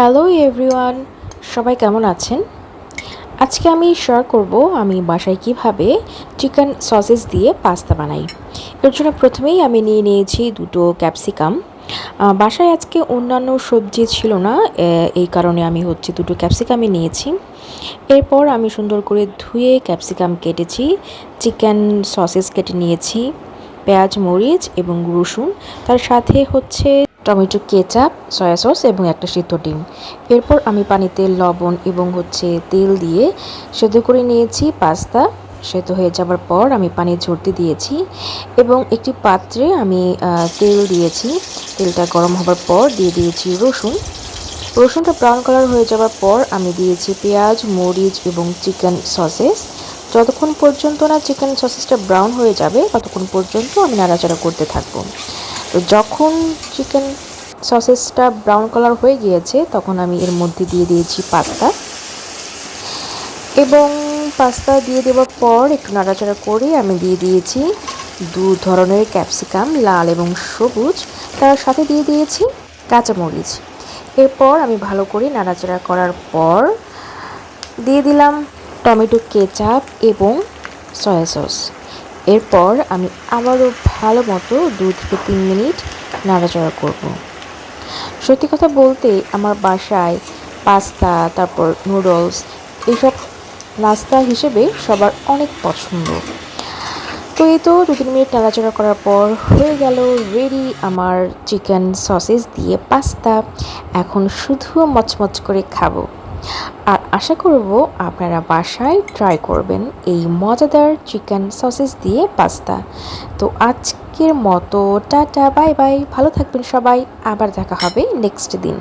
Hello everyone, সবাই কেমন আছেন? আজকে আমি শেয়ার করব আমি বাসায় কীভাবে চিকেন সসেস দিয়ে পাস্তা বানাই। এর জন্য প্রথমেই আমি নিয়ে নিয়েছি দুটো ক্যাপসিকাম বাসায় আজকে অন্যান্য সবজি ছিল না এই কারণে আমি হচ্ছে দুটো ক্যাপসিকামই নিয়েছি। এরপর আমি সুন্দর করে ধুয়ে ক্যাপসিকাম কেটেছি চিকেন সসেস কেটে নিয়েছি, পেঁয়াজ, মরিচ এবং রসুন। তার সাথে হচ্ছে টমেটো কেচাপ, সয়া সস এবং একটা সিদ্ধ ডিম। এরপর আমি পানিতে লবণ এবং হচ্ছে তেল দিয়ে সেদ্ধ করে নিয়েছি, পাস্তা। সেদ্ধ হয়ে যাবার পর আমি পানি ঝরতে দিয়েছি এবং একটি পাত্রে আমি তেল দিয়েছি। তেলটা গরম হবার পর দিয়ে দিয়েছি রসুন। রসুনটা ব্রাউন কালার হয়ে যাওয়ার পর আমি দিয়েছি পেঁয়াজ, মরিচ এবং চিকেন সসেস যতক্ষণ পর্যন্ত না চিকেন সসেসটা ব্রাউন হয়ে যাবে, ততক্ষণ পর্যন্ত আমি নাড়াচাড়া করতে থাকব। তো যখন চিকেন সসেসটা ব্রাউন কালার হয়ে গিয়েছে, তখন আমি এর মধ্যে দিয়ে দিয়েছি পাস্তা। এবং পাস্তা দিয়ে দেওয়ার পর একটু নাড়াচাড়া করে আমি দিয়ে দিয়েছি দু ধরনের ক্যাপসিকাম লাল এবং সবুজ। তার সাথে দিয়ে দিয়েছি কাঁচামরিচ। এরপর আমি ভালো করে নাড়াচাড়া করার পর দিয়ে দিলাম টমেটো কেচাপ এবং সয়া সস। এরপর আমি আবারও ভালো মতো দু থেকে তিন মিনিট নাড়াচাড়া করব। সত্যি কথা বলতে আমার বাসায় পাস্তা, তারপর নুডলস এইসব নাস্তা হিসেবে সবার অনেক পছন্দ। তো এই তো দু তিন মিনিট নাড়াচাড়া করার পর হয়ে গেল রেডি আমার চিকেন সসেস দিয়ে পাস্তা। এখন শুধু মচমচ করে খাব। আর আশা করব আপনারা বাসায় ট্রাই করবেন এই মজাদার চিকেন সসেস দিয়ে পাস্তা তো আজকের মতো টাটা বাই বাই ভালো থাকবেন সবাই। আবার দেখা হবে নেক্সট দিন।